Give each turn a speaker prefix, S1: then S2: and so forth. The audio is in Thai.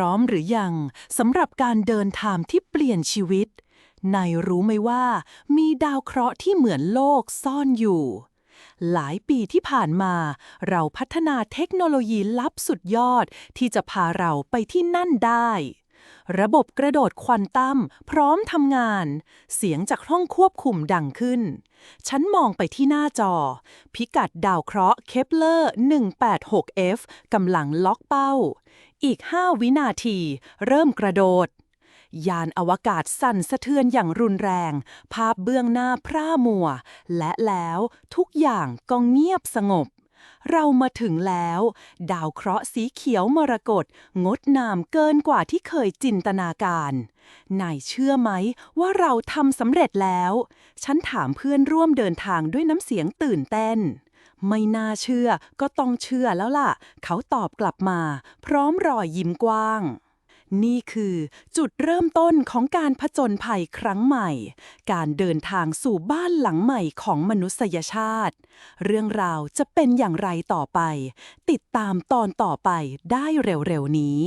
S1: ร้อมหรือยังสำหรับการเดินทางที่เปลี่ยนชีวิต นายรู้ไหมว่า มีดาวเคราะห์ที่เหมือนโลกซ่อนอยู่ หลายปีที่ผ่านมา เราพัฒนาเทคโนโลยีลับสุดยอดที่จะพาเราไปที่นั่นได้ ระบบกระโดดควอนตั้มพร้อมทำงาน เสียงจากห้องควบคุมดังขึ้น ฉันมองไปที่หน้าจอ พิกัดดาวเคราะห์เคปเลอร์ 186f กำลังล็อกเป้า อีก 5 วินาที เริ่มกระโดด ยานอวกาศสั่นสะเทือนอย่างรุนแรง ภาพเบื้องหน้าพร่ามัว และแล้วทุกอย่างก็เงียบสงบ เรามาถึงแล้ว ดาวเคราะห์สีเขียวมรกตงดงามเกินกว่าที่เคยจินตนาการนายเชื่อไหมว่าเราทำสำเร็จแล้ว ฉันถามเพื่อนร่วมเดินทางด้วยน้ำเสียงตื่นเต้น ไม่น่าเชื่อก็ต้องเชื่อแล้วล่ะ เขาตอบกลับมา พร้อมรอยยิ้มกว้าง นี่คือจุดเริ่มต้นของการผจญภัยครั้งใหม่ การเดินทางสู่บ้านหลังใหม่ของมนุษยชาติ เรื่องราวจะเป็นอย่างไรต่อไป ติดตามตอนต่อไปได้เร็วๆนี้